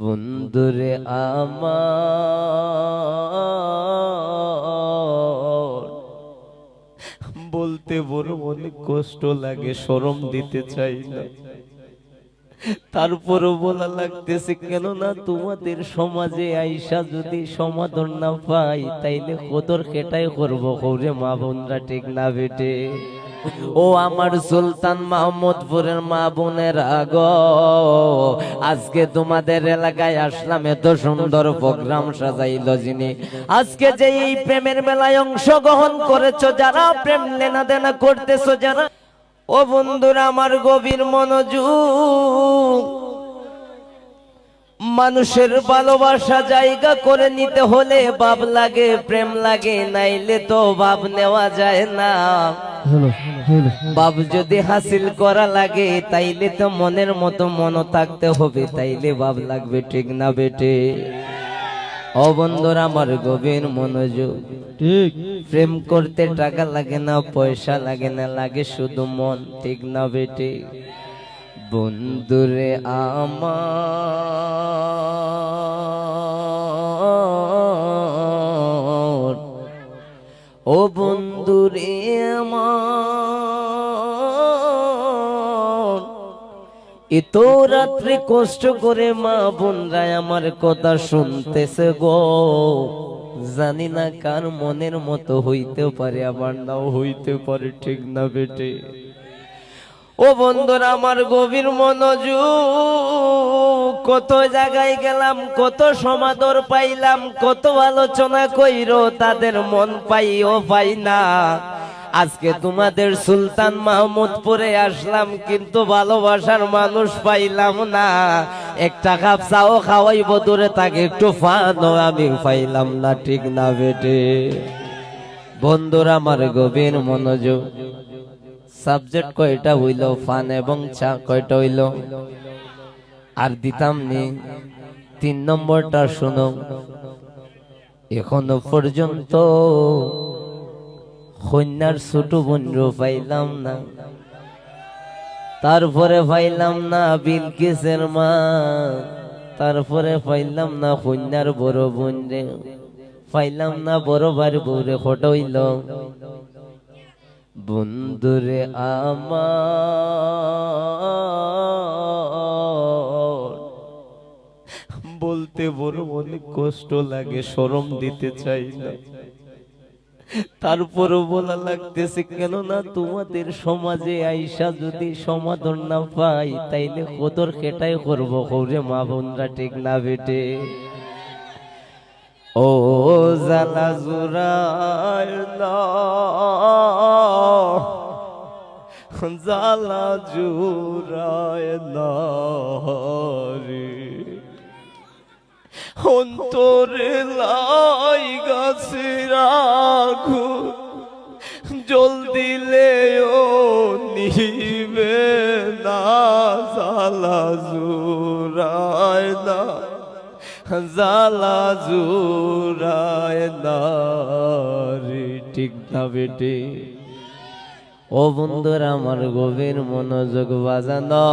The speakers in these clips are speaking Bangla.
বন্ধুরে আমার। বলতে বড় অনেক কষ্ট লাগে, শরম দিতে চাই না। তারপরও বলা লাগতেছে, কেননা তোমাদের সমাজে আইসা যদি সমাধান না পাই, তাইলে কদর কেটাই করব, কৌরে মা বোনরা ঠিক না বেটে। ও আমার সুলতান মাহমুদপুরের মা বোনের আগ। আজকে তোমাদের এলাকায় আসলাম, এত সুন্দর প্রোগ্রাম সাজাইল যিনি। আজকে যে এই প্রেমের মেলায় অংশগ্রহণ করেছ, যারা প্রেম লেনা দেনা করতেছো, যারা ও বন্ধুরা, আমার গভীর মনোযোগ। মানুষের ভালোবাসা জায়গা করে নিতে হলে ভাব লাগে প্রেম লাগে নাইলে তো ভাব নেওয়া যায় না। বাপ যদি হাসিল করা লাগে তাইলে তো মনের মতো মন থাকতে হবে তাইলে ভাব লাগবে ঠিক না বেটে ও বন্ধুরা আমার গভীর মনোযোগ। ঠিক। প্রেম করতে টাকা লাগে না পয়সা লাগে না লাগে শুধু মন ঠিক না বেটে বন্ধুরে আমার। ও বন্ধুরে আমার। এত রাত্রে কষ্ট করে মা বোনরা আমার কথা শুনতেছে গো। জানি না কার মনের মতো হইতে পারে, আবার নাও হইতে পারে, ঠিক না বেটে। ও বন্ধুরা, আমার গভীর মনোযোগ, কত জায়গায় গেলাম, কত সমাদর পাইলাম, কত আলোচনা কইরো, তাদের মন পাই ও পাই না। আজকে তোমাদের সুলতান মাহমুদপুরে আসলাম, কিন্তু ভালোবাসার মানুষ পাইলাম না। একটা কাপ চাও খাওয়াইব, দূরে তাকে একটু ফানও আমি পাইলাম না, ঠিক না বেটে। বন্ধুরা, আমার গভীর মনোযোগ। সাবজেক্ট কয়টা হইল? ফান এবং চা কয়টা হইল? আর দিতাম নি। তিন নম্বরটা শুনো। এখনও পর্যন্ত কন্যার ছোট বোন পাইলাম না। তারপরে পাইলাম না বিলকিসের মা। তারপরে পাইলাম না কন্যার বড় বোন রে। পাইলাম না বড় বার বউরে হইল? বন্ধুরে আমার। বলতে বড় অনেক কষ্ট লাগে, শরম দিতে চাই না। তারপরও বলা লাগতেছে, কেননা তোমাদের সমাজে আইসা যদি সমাধান না পাই, তাইলে কদর কেটাই করব। কৌরে মা বোনরা ঠিক না বেটে। ও জালা জুরায় না জালা জুরায় না রে অন্তরে লাই গাছে রাখু জল দিলে ও নিবে না, জালা জুরায় না জালা জুরায় না রে ঠিক না বেটে? ও বন্ধুরা, আমার গভীর মনোযোগ বাজানো।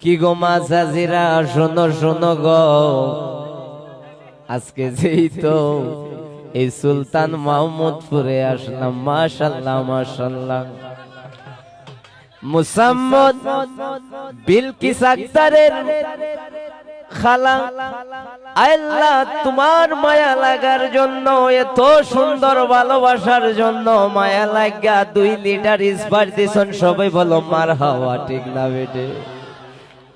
কি গো মাঝাজিরা শোনো শোনো গো। আজকে যেই তো এই সুলতান মাহমুদপুরে আসলাম, মাশাল্লাহ মাশাল্লাহ। মুসাম্মদ বিলকিস আক্তারের খালা। আল্লাহ, তোমার মায়া লাগার জন্য, এত সুন্দর ভালোবাসার জন্য মায়া লাগা দুই লিটার ইস্পার দিছন। সবাই বলো, মার হাওয়া ঠিক না বেটে।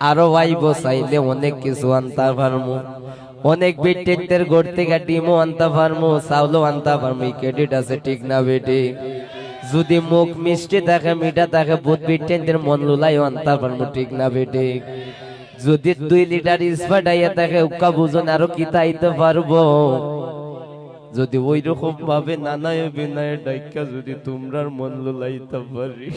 আরও আইব চাইলে অনেক কিছু আনতে পারমু। অনেক বিটেকদের গোড় থেকে ডিমও আনতে পারমু, চাউলও আনতে পারমু ক্রেডিট আছে ঠিক না বেটে। যদি মুখ মিষ্টি থাকে মিঠা থাকে বুধ মন লুলাইও আনতে পারমু ঠিক না বেটে। যদি দুই লিটার স্পাট আইয়া থাকে উকা বুঝন আরও কিতা আইতে পারব। যদি ওই রকম ভাবে নানায় ডাইকা, যদি তোমরার মন লুলাইতে পারি।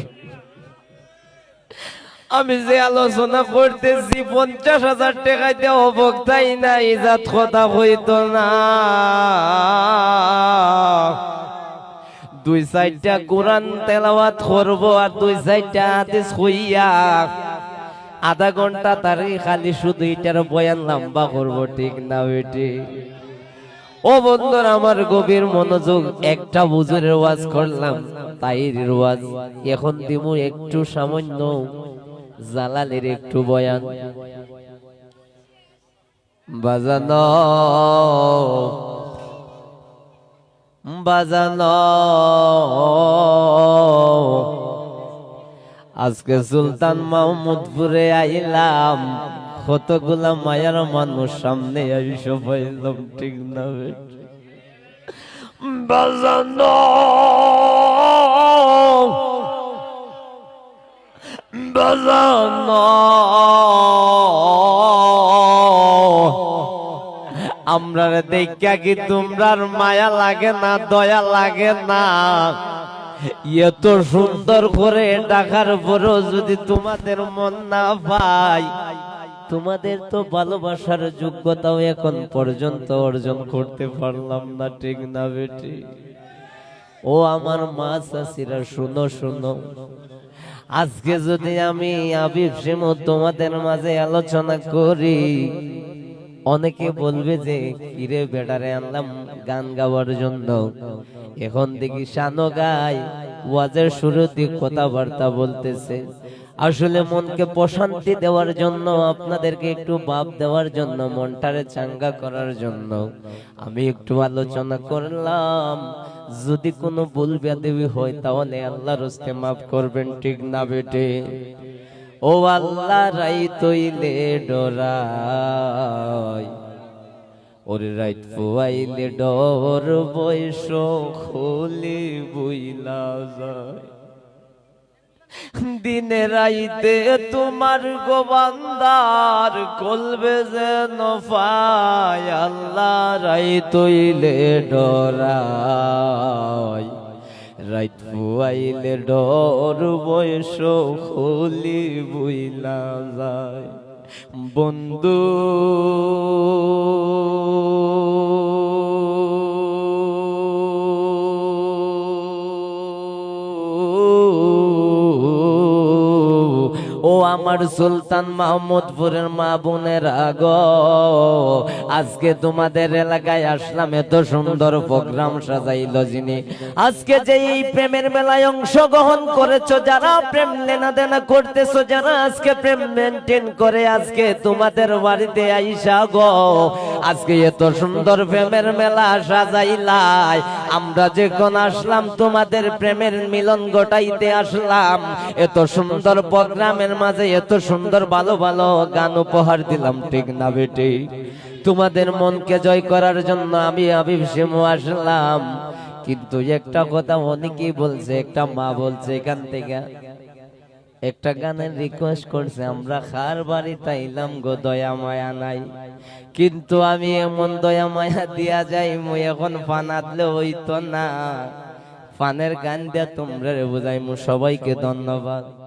আমি যে আলোচনা করতেছি, পঞ্চাশ হাজার টাকা দিয়ে অবক্তাই না ইজাত কথা হইতো না। দুই সাইডটা কোরআন তেলাওয়াত করব আর দুই সাইডটা হাদিস হইয়া আধা ঘণ্টা তারই খালি শুধু এটার বয়ান লম্বা করব, ঠিক না বেটি? ও বন্ধুরা, আমার গভীর মনোযোগ একটা বুজুরের ওয়াজ করলাম তাইর ওয়াজ। এখন দিমু একটু সামান্য জালালের একটু বয়ান। বাজানো বাজানো। আজকে সুলতান মাহমুদপুরে আইলাম। কতগুলা মায়ার মানুষ সামনে আইসো পাইলাম, ঠিক না বাজানো। বাজানো। আমরা দেখা কি তোমরার মায়া লাগে না, দয়া লাগে না? এত সুন্দর করে ডাকার পরও যদি তোমাদের মন না পাই তোমাদের তো ভালোবাসার যোগ্যতাও এখন পর্যন্ত অর্জন করতে পারলাম না, ঠিক না বেটি? ও আমার মা চাষিরা শুনো শুনো। আজকে যদি আমি আবিব সিমু তোমাদের মাঝে আলোচনা করি অনেকে বলবে যে, কিরে বেড়ারে আনলাম, গান গাওয়ার জন্য। এখন দেখি শানো গায় ওয়াজের শুরুতে কথাবার্তা বলতেছে। আসলে মনকে প্রশান্তি দেওয়ার জন্য, আপনাদেরকে একটু ভাব দেওয়ার জন্য, মনটারে চাঙ্গা করার জন্য। আমি একটু আলোচনা করলাম, যদি কোনো ভুল বেদেবী হয়, তাহলে আল্লাহর হস্তে মাফ করবেন, ঠিক না বেটে? ও আল্লাহ রাই তৈলে ডরাই। ওরে রাইত ফুয়াইলে ডর বৈশ খুলি বুইলা যায়। দিনে রাইতে তোমার গোবান্দার কলবে যেন পায় আল্লাহ রাই তৈলে ডরাই। রাইত ফুয়াইলে ডর বয়স খুলি বুইলা যায়। বন্ধু ও আমার সুলতান মাহমুদপুরের মা বোনের আগ। আজকে তোমাদের এলাকায় আসলাম, এত সুন্দর প্রোগ্রাম সাজাইল যিনি। আজকে যে এই প্রেমের মেলায় অংশগ্রহণ করেছ, যারা প্রেম লেনা দেনা করতেছো, যারা আজকে প্রেম মেনটেন করে, আজকে তোমাদের বাড়িতে আইসা গো। আজকে এত সুন্দর প্রেমের মেলা সাজাইলাই। আমরা যখন আসলাম, তোমাদের প্রেমের মিলন ঘটাইতে আসলাম। এত সুন্দর প্রোগ্রামের মাঝে এত সুন্দর ভালো ভালো গান উপহার দিলাম, ঠিক না বেটি? তোমাদের মনকে জয় করার জন্য আমি আবিব আসলাম। কিন্তু একটা কথা অনেকেই বলছে, একটা মা বলছে এখান থেকে, একটা গানের রিকোয়েস্ট করছে, আমরা খার বাড়ি তাইলাম গো, দয়া মায়া নাই। কিন্তু আমি এমন দয়া মায়া দিয়া যাই, মুই এখন ফানাতলে হইতো না। ফানের গান দিয়া তোমরা বুঝাই মু সবাইকে ধন্যবাদ।